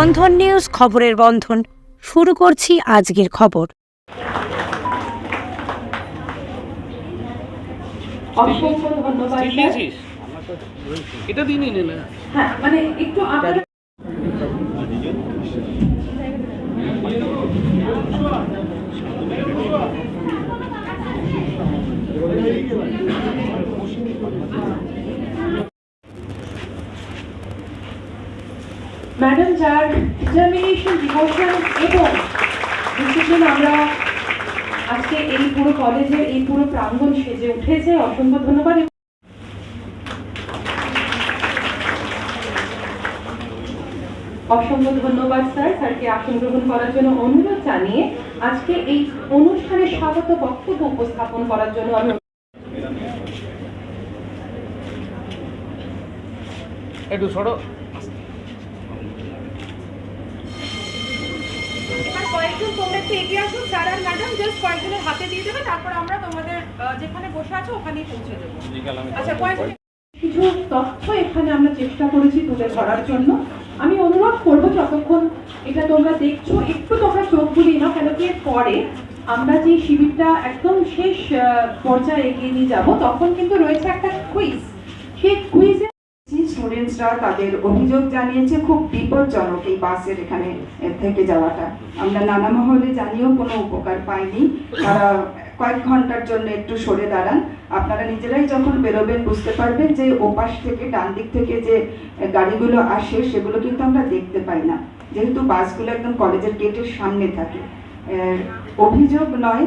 বন্ধন news খবরের বন্ধন। শুরু করছি আজকের খবর। অসংখ্য ধন্যবাদ। স্টিল স্যার। দিয়েছিস? এটা দিনই হ্যাঁ মানে একটু আপনারা ম্যাডাম, যার ডিটারমিনেশন ডিভোশন এবং ডিসিশন আমরা আজকে এই পুরো কলেজের এই পুরো প্রাঙ্গণ সেজে উঠেছে। অসংখ্য ধন্যবাদ। অসংখ্য ধন্যবাদ, স্যার। স্যারকে আসন গ্রহণ করার জন্য অনুরোধ জানিয়ে আজকে এই অনুষ্ঠানে স্বাগত বক্তব্য উপস্থাপন করার জন্য আমি একটু সরো। কয়েকজন তোমরা একটু এগিয়ে আসো স্যার আর ম্যাডাম জাস্ট কয়েকজনের হাতে দিয়ে দেবে তারপর আমরা তোমাদের যেখানে বসে আছো ওখানেই পৌঁছে দেবো। আচ্ছা কয়েকজন কিছু তথ্য এখানে আমরা চেষ্টা করেছি তুলে ধরার জন্য। আমি অনুরোধ করব যতক্ষণ এটা তোমরা দেখছ একটু তোমরা চোখ বুলিয়ে নাও কেন কি পরে আমরা যে শিবিরটা একদম শেষ আহ, পর্যায়ে এগিয়ে নিয়ে যাব তখন কিন্তু রয়েছে একটা কুইজ সেই কুইজে স্টুডেন্টসরা তাদের অভিযোগ জানিয়েছে, খুব বিপজ্জনক এই বাসের এখানে থেকে যাওয়াটা। আমরা নানা মহলে জানিয়েও কোনো উপকার পাইনি। তারা কয়েক ঘণ্টার জন্য একটু সরে দাঁড়ান। আপনারা নিজেরাই যখন বেরোবেন বুঝতে পারবেন যে ওপাশ থেকে ডান দিক থেকে যে গাড়িগুলো আসে, সেগুলো কিন্তু আমরা দেখতে পাই না। যেহেতু বাসগুলো একদম কলেজের গেটের সামনে থাকে। অভিযোগ নয়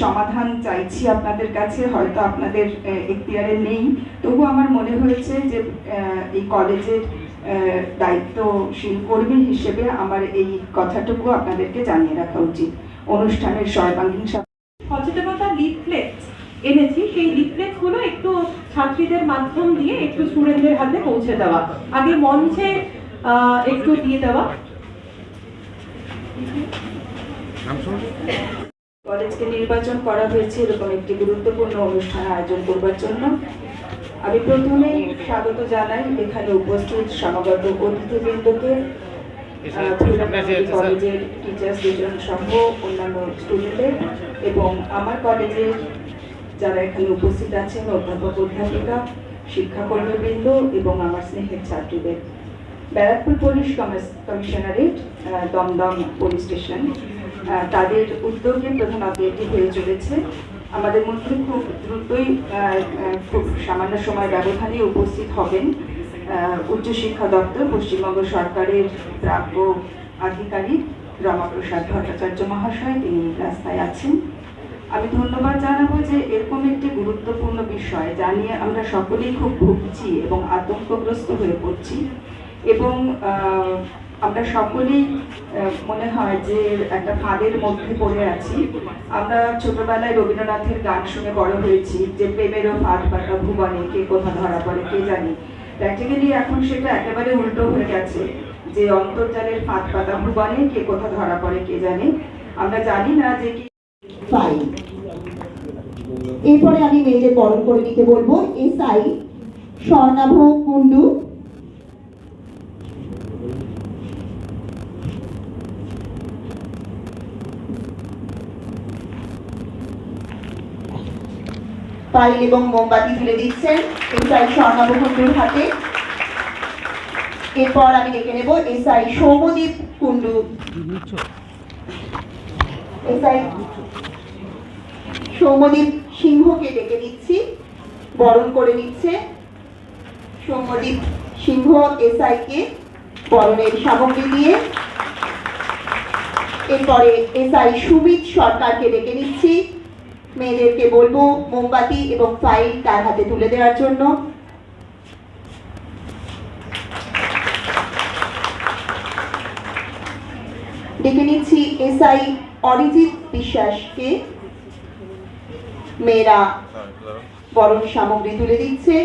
সমাধান চাইছি আপনাদের কাছে হয়তো আপনাদের এখতিয়ারে নেই। তবু আমার মনে হয়েছে যে এই কলেজের দায়িত্বশীল কর্মী হিসেবে আমার এই কথাটুকু আপনাদেরকে জানিয়ে রাখা উচিত। অনুষ্ঠানের সর্বাঙ্গীন সচেতনতা লিফলেট এনেছি। সেই লিফলেটগুলো একটু ছাত্রীদের মাধ্যম দিয়ে একটু স্টুডেন্টদের হাতে পৌঁছে দেওয়া। আগে মঞ্চে একটু দিয়ে দেওয়া। কলেজকে নির্বাচন করা হয়েছে এরকম একটি গুরুত্বপূর্ণ অনুষ্ঠান আয়োজন করবার জন্য। আমি প্রথমেই স্বাগত জানাই এখানে উপস্থিত সমাগত অতিথিবৃন্দকে কলেজের টিচার্স দুজন সহ অন্যান্য স্টুডেন্টদের এবং আমার কলেজের যারা এখানে উপস্থিত আছেন অধ্যাপক অধ্যাপিকা শিক্ষাকর্মীবৃন্দ এবং আমার স্নেহের ছাত্রীদের। ব্যারাকপুর পুলিশ কমিশ- কমিশনারেট দমদম পুলিশ স্টেশন তাদের উদ্যোগে প্রধানত এটি হয়ে চলেছে। আমাদের মধ্যে খুব দ্রুতই খুব সামান্য সময় ব্যবধানে উপস্থিত হবেন উচ্চশিক্ষা দপ্তর, পশ্চিমবঙ্গ সরকারের প্রাপ্য আধিকারিক রমাপ্রসাদ ভট্টাচার্য মহাশয়, তিনি রাস্তায় আছেন। আমি ধন্যবাদ জানাব যে এরকম একটি গুরুত্বপূর্ণ বিষয় যা নিয়ে আমরা সকলেই খুব ভুগছি এবং আতঙ্কগ্রস্ত হয়ে পড়ছি এবং আমরা সকলেই মনে হয় যে একটা ফাঁদের মধ্যে পড়ে আছি। আমরা ছোটবেলায় রবীন্দ্রনাথের গান শুনে বড় হয়েছি, যে প্রেমেরও ফাঁদ পাতা ভুবনে কে কোথা ধরা পড়ে কে জানি। প্র্যাকটিক্যালি এখন সেটা একেবারে উল্টো হয়ে গেছে, যে অন্তর্জালের ফাঁদ পাতা ভুবনে কে কোথা ধরা পড়ে কে জানে। আমরা জানি না যে কি পাই এরপরে আমি মেয়েদের বরণ করে নিতে বলব। এসআই স্বর্ণাভ কুন্ডু পাইল এবং মোমবাতি তুলে দিচ্ছেন। এসআই স্বর্ণাভ কুন্ডুর হাতে। এরপর আমি ডেকে নেব এসআই সৌমদীপ কুন্ডু এসআই সৌম্যদীপ সিংহকে ডেকে দিচ্ছি, বরণ করে নিচ্ছে। সৌম্যদীপ সিংহ এসআইকে বরণের সামগ্রী দিয়ে। এরপরে এসআই সুমিত সরকারকে ডেকে নিচ্ছি। মেয়েদেরকে বলব মোমবাতি এবং ফাইল তার হাতে তুলে দেওয়ার জন্য। ডেকে নিচ্ছি এসআই অরিজিৎ বিশ্বাসকে। মেয়েরা বরণ সামগ্রী তুলে দিচ্ছে।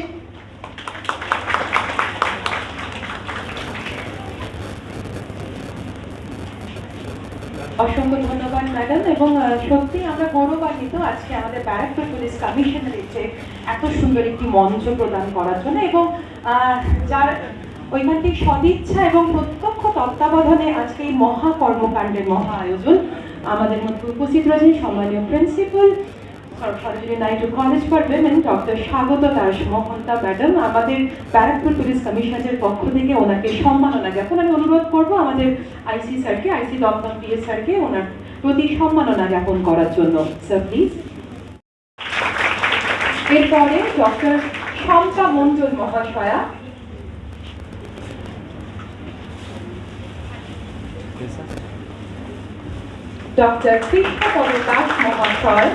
অসংখ্য ধন্যবাদ, ম্যাডাম। এবং সত্যি আমরা গৌরবান্বিত আজকে আমাদের ব্যারাকপুর পুলিশ কমিশনারেটে এত সুন্দর একটি মঞ্চ প্রদান করার জন্য এবং যার ঐকান্তিক সদিচ্ছা এবং প্রত্যক্ষ তত্ত্বাবধানে আজকে এই মহা কর্মকাণ্ডের মহা আয়োজন আমাদের মধ্যে উপস্থিত রয়েছেন সম্মানীয় principal Sarojini Naidu college for women doctor Swagata Das madam আমাদের ব্যারাকপুর পুলিশ পক্ষ থেকে ওনাকে সম্মাননা জ্ঞাপন। আমি অনুরোধ করব আমাদের আইসি স্যারকে আইসি পিএস স্যারকে ওনার প্রতি সম্মাননা জ্ঞাপন করার জন্য। স্যার প্লিজ এরপরে ডক্টর শম্পা মণ্ডল মহাশয়া। ডক্টর কৃষ্ণপদ দাস মহাশয়।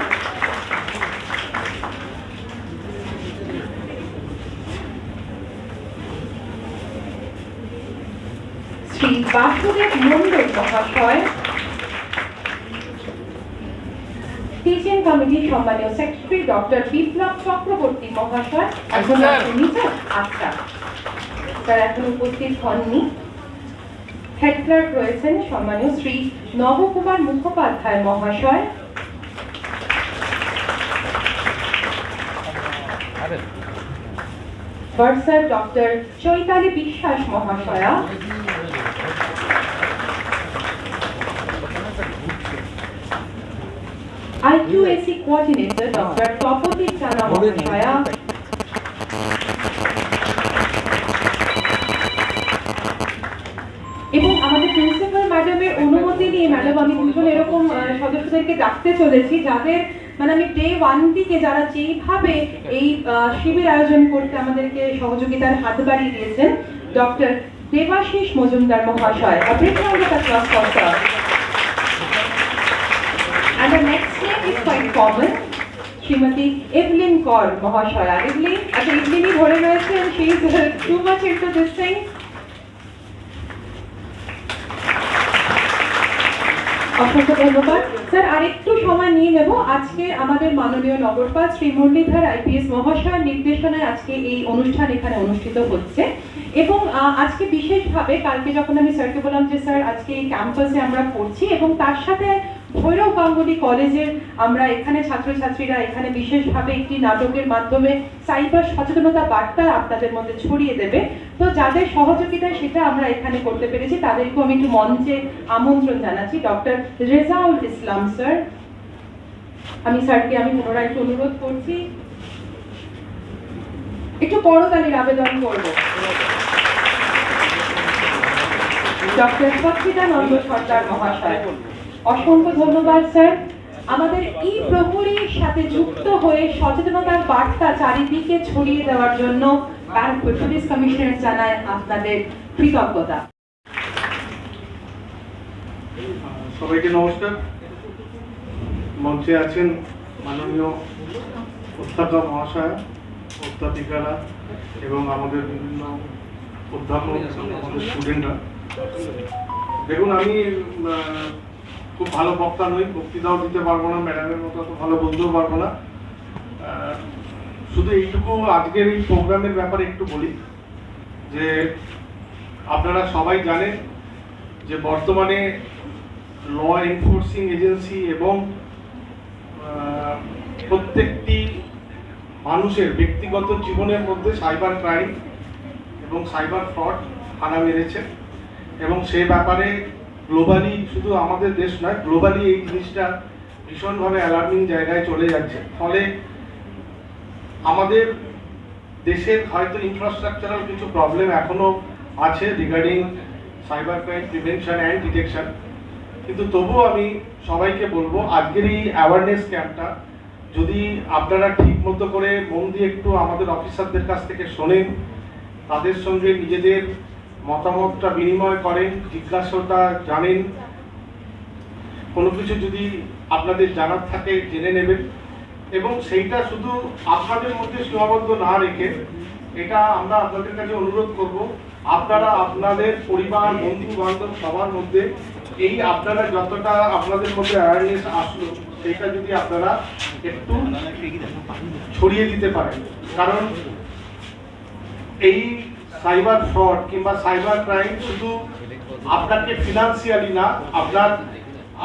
শ্রী বাসুদেব মহাশয় টিচিং কমিটির সম্মানীয় সেক্রেটারি ডক্টর বিপ্লব চক্রবর্তী মহাশয় এখন? আচ্ছা স্যার এখন উপস্থিত হননি। হেড ক্লার্ক রয়েছেন সম্মানীয় শ্রী নবকুমার মুখোপাধ্যায় মহাশয়। ভার্সার doctor Chaitali Biswas মহাশয়া। IQAC coordinator doctor Tapati Chana মহাশয়া এবং আমাদের প্রিন্সিপাল ম্যাডামের অনুমতি নিয়ে ম্যাডাম আমি দুজন এরকম সদস্যদেরকে ডাকতে চলেছি যাদের মানে আমি ডে ওয়ান থেকে যারা যেইভাবে এই শিবির আয়োজন করতে আমাদেরকে সহযোগিতার হাত বাড়িয়ে দিয়েছেন ডক্টর দেবাশিস মজুমদার মহাশয় A common. শ্রীমতী এভলিন কর মহাশয়া। এভলিন আচ্ছা এভলিনই ধরে রয়েছেন is too much into this thing অসংখ্য ধন্যবাদ। স্যার, আরেকটু সময় নিয়ে নেব। আজকে আমাদের মাননীয় নগরপাল শ্রী মুরলীধর আইপিএস মহাশয়ের নির্দেশনায় আজকে এই অনুষ্ঠান এখানে অনুষ্ঠিত হচ্ছে। এবং আজকে বিশেষভাবে কালকে যখন আমি স্যারকে বললাম যে, স্যার, আজকে এই ক্যাম্পাসে আমরা করছি এবং তার সাথে ভৈরব গাঙ্গুলি কলেজের আমরা এখানে ছাত্রছাত্রীরা এখানে বিশেষভাবে একটি নাটকের মাধ্যমে সাইবার সচেতনতা বার্তা আপনাদের মধ্যে ছড়িয়ে দেবে। তো যাদের সহযোগিতা সেটা আমরা এখানে করতে পেরেছি, তাদেরকেও আমি একটু মঞ্চে আমন্ত্রণ জানাচ্ছি। Doctor Rezaul Islam, sir. আমি স্যারকে আমি পুনরায় একটু অনুরোধ করছি। একটু করতালির আবেদন করব। ডক্টর সচ্চিদানন্দ সর্দার মহাশয়। অসংখ্য ধন্যবাদ, স্যার। আমাদের এই প্রহরীর সাথে যুক্ত হয়ে সচেতনতার বার্তা চারিদিকে ছড়িয়ে দেওয়ার জন্য পুলিশ কমিশনার জানায় আপনাদের কৃতজ্ঞতা। সবাইকে নমস্কার। মঞ্চে আছেন মাননীয় অধ্যাপক মহাশয়, অধ্যাপিকারা এবং আমাদের বিভিন্ন অধ্যাপক, আমাদের স্টুডেন্টরা দেখুন, আমি খুব ভালো বক্তা নই, বক্তৃতাও দিতে পারব না, ম্যাডামের মতো অত ভালো বলতেও পারব না। শুধু এইটুকু আজকের এই প্রোগ্রামের ব্যাপারে একটু বলি, যে আপনারা সবাই জানেন যে বর্তমানে ল এনফোর্সিং এজেন্সি এবং প্রত্যেকটি মানুষের ব্যক্তিগত জীবনের মধ্যে সাইবার ক্রাইম এবং সাইবার ফ্রড হানা মেরেছে এবং সে ব্যাপারে গ্লোবালি শুধু আমাদের দেশ নয় গ্লোবালি এই জিনিসটা ভীষণভাবে অ্যালার্মিং জায়গায় চলে যাচ্ছে। ফলে আমাদের দেশের হয়তো ইনফ্রাস্ট্রাকচারাল কিছু প্রবলেম এখনও আছে regarding cyber crime prevention and detection কিন্তু তবুও আমি সবাইকে বলব, আজকের এই অ্যাওয়ারনেস ক্যাম্পটা যদি আপনারা ঠিক মতো করে মন দিয়ে একটু আমাদের অফিসারদের কাছ থেকে শোনেন, তাদের সঙ্গে নিজেদের মতামতটা বিনিময় করেন, জিজ্ঞাসাটা জানেন। কোনো কিছু যদি আপনাদের জানার থাকে, জেনে নেবেন। এবং সেইটা শুধু আপনাদের মধ্যে সীমাবদ্ধ না রেখে এটা আমরা আপনাদের কাছে অনুরোধ করব, আপনারা আপনাদের পরিবার বন্ধু বান্ধব সবার মধ্যে এই আপনারা যতটা আপনাদের মধ্যে অ্যাওয়ারনেস আসলো, সেইটা যদি আপনারা একটু ছড়িয়ে দিতে পারেন। কারণ এই সাইবার ফ্রড কিংবা সাইবার ক্রাইম শুধু আপনাকে ফিনান্সিয়ালি না, আপনার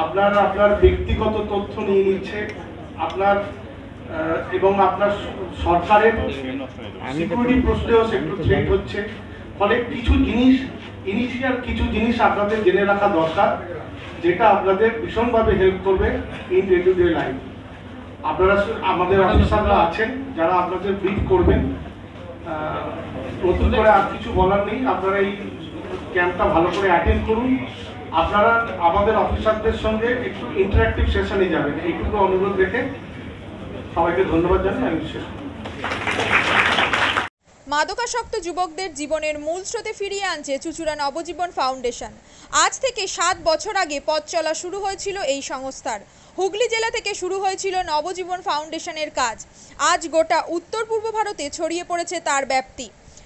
আপনার আপনার ব্যক্তিগত তথ্য নিয়ে নিচ্ছে, আপনার এবং আপনার সরকারের সিকিউরিটি প্রশ্নেও সে একটু থ্রেট হচ্ছে। ফলে কিছু জিনিস ইনিশিয়াল কিছু জিনিস আপনাদের জেনে রাখা দরকার, যেটা আপনাদের ভীষণভাবে হেল্প করবে in day to day life আপনারা আমাদের অফিসাররা আছেন, যারা আপনাদের ব্রিফ করবেন। নতুন করে আর কিছু বলার নেই। আপনারা এই ক্যাম্পটা ভালো করে অ্যাটেন্ড করুন। আপনারা আমাদের অফিসারদের সঙ্গে একটু ইন্টারাক্টিভ সেশনে যাবেন। এইটুকু অনুরোধ রেখে সবাইকে ধন্যবাদ জানাই আমি শেষ। মাদকাসক্ত যুবকদের জীবনের মূল স্রোতে ফিরিয়ে আনছে চুচুড়া নবজীবন ফাউন্ডেশন। আজ থেকে সাত বছর আগে পথ চলা শুরু হয়েছিল এই সংস্থার। হুগলি জেলা থেকে শুরু হয়েছিল নবজীবন ফাউন্ডেশনের কাজ। আজ গোটা উত্তর পূর্ব ভারতে ছড়িয়ে পড়েছে তার ব্যাপ্তি।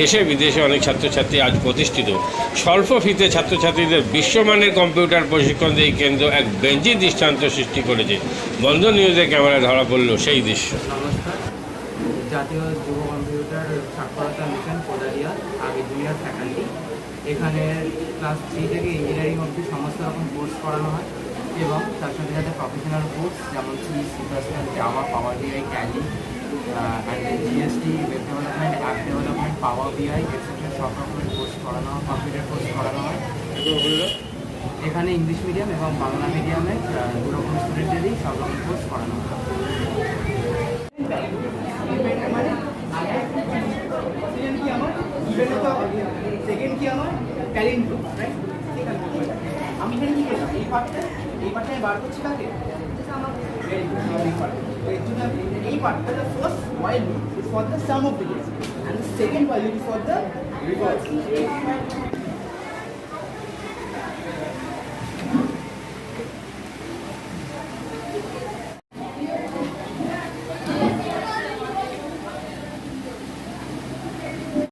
দেশে বিদেশে অনেক ছাত্রছাত্রী আজ প্রতিষ্ঠিত। স্বল্প ফিতে ছাত্রছাত্রীদের বিশ্বমানের কম্পিউটার প্রশিক্ষণ দিয়ে কেন্দ্র এক বেঞ্জি দৃষ্টান্ত সৃষ্টি করেছে। বন্ধ নিউজে ক্যামেরায় ধরা পড়ল সেই দৃশ্য। এখানে ক্লাস থ্রি থেকে ইঞ্জিনিয়ারিং অবধি সমস্ত রকম কোর্স করানো হয় এবং তার সাথে সাথে প্রফেশনাল কোর্স যেমন C C plus Java power Tally and GST web development app development power BI extra সব রকমের কোর্স করানো হয় কম্পিউটার কোর্স করানো হয়। এখানে ইংলিশ মিডিয়াম এবং বাংলা মিডিয়ামে দু রকম স্টুডেন্টেরই সব রকম কোর্স করানো হয়। সেকেন্ড কি আমার? আমি এখানে কি এই পার্টটা এই পার্টটা বার করছি কাকে? very. So any part. But the first value is for the sum of years, and the second value is for the reverse.